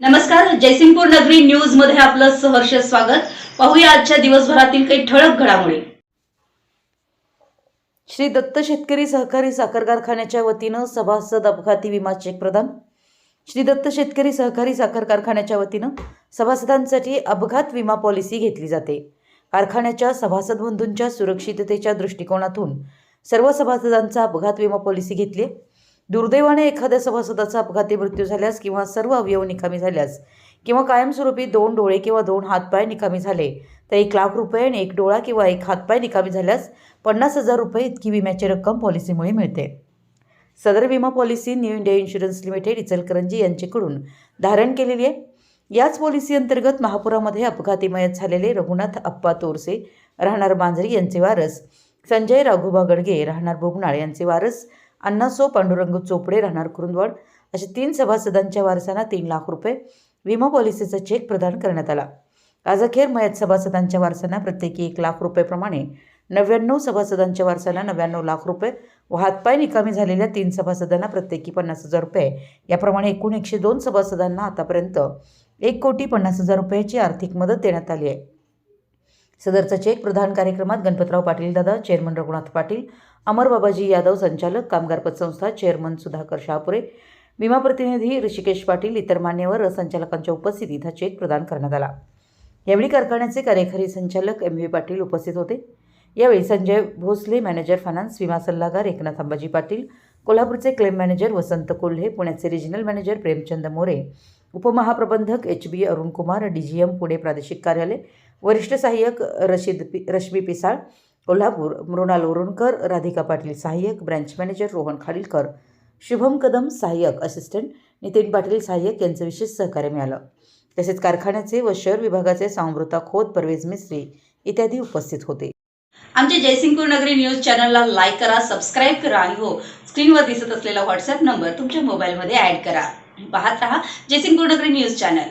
नमस्कार जयसिंगपूर नगरी न्यूजमध्ये आपलं सहर्ष स्वागत. पाहूया आजच्या दिवसभरातील काही ठळक घडामोडी. श्री दत्त शेतकरी सहकारी साखर कारखान्याच्या वतीनं सभासद अपघाती विमा चेक प्रदान. श्री दत्त शेतकरी सहकारी साखर कारखान्याच्या वतीनं सभासदांसाठी अपघात विमा पॉलिसी घेतली जाते. कारखान्याच्या सभासद बंधूंच्या सुरक्षिततेच्या दृष्टिकोनातून सर्व सभासदांचा अपघात विमा पॉलिसी घेतली दुर्दैवाने एखाद्या सभासदाचा अपघाती मृत्यू झाल्यास किंवा सर्व अवयव निकामी झाल्यास किंवा कायमस्वरूपी दोन डोळे किंवा दोन हातपाय निकामी झाले तर एक लाख रुपये आणि एक डोळा किंवा एक हातपाय निकामी झाल्यास पन्नास हजार रुपये इतकी विम्याची रक्कम पॉलिसीमुळे मिळते. सदर विमा policy New India insurance limited Ichalkaranji यांच्याकडून धारण केलेली आहे. याच पॉलिसी अंतर्गत महापुरामध्ये अपघाती मयत झालेले रघुनाथ अप्पा तोरसे राहणार मांजरी यांचे वारस संजय राघोबा गडगे राहणार बोबनाळ यांचे वारस अण्णा सो पांडुरंग चोपडे राहणार कुरुंदवाड अशा तीन सभासदांच्या वारसांना तीन लाख रुपये विमा पॉलिसीचा चेक प्रदान करण्यात आला. आज अखेर मयत सभासदांच्या वारसांना प्रत्येकी एक लाख रुपयेप्रमाणे नव्याण्णव सभासदांच्या वारसाला नव्याण्णव लाख रुपये व हातपाय निकामी झालेल्या तीन सभासदांना प्रत्येकी पन्नास हजार रुपये. याप्रमाणे एकूण एकशे दोन सभासदांना आतापर्यंत एक कोटी पन्नास हजार रुपयाची आर्थिक मदत देण्यात आली आहे. सदरचा चेक प्रधान कार्यक्रमात गणपतराव पाटील दादा चेअरमन रघुनाथ पाटील अमर बाबाजी यादव संचालक कामगार पतसंस्था चेअरमन सुधाकर शहापुरे विमा प्रतिनिधी ऋषिकेश पाटील इतर मान्यवर संचालकांच्या उपस्थितीत हा चेक प्रदान करण्यात आला. यावेळी कारखान्याचे कार्यकारी संचालक एम व्ही पाटील उपस्थित होते. यावेळी संजय भोसले मॅनेजर फायनान्स विमा सल्लागार एकनाथ अंबाजी पाटील कोल्हापूरचे क्लेम मॅनेजर वसंत कोल्हे पुण्याचे regional manager Premchand More उपमहाप्रबंधक H B Arun Kumar D G M Pune प्रादेशिक कार्यालय वरिष्ठ सहाय्यक रशीद पि रश्मी पिसाळ कोल्हापूर मृणाल उरुणकर राधिका पाटील सहाय्यक ब्रँच मॅनेजर रोहन खाडीलकर शुभम कदम सहाय्यक असिस्टंट नितीन पाटील सहाय्यक यांचं विशेष सहकार्य मिळालं. तसेच कारखान्याचे व शहर विभागाचे सामृता खोत परवेज मिस्त्री इत्यादी उपस्थित होते. आमच्या जयसिंगपूर नगरी न्यूज चॅनलला लाईक करा सबस्क्राईब करा आणि हो स्क्रीनवर दिसत असलेला व्हॉट्सअप नंबर तुमच्या मोबाईलमध्ये ऍड करा. पाहत रहा जयसिंगपूर नगरी न्यूज चॅनल.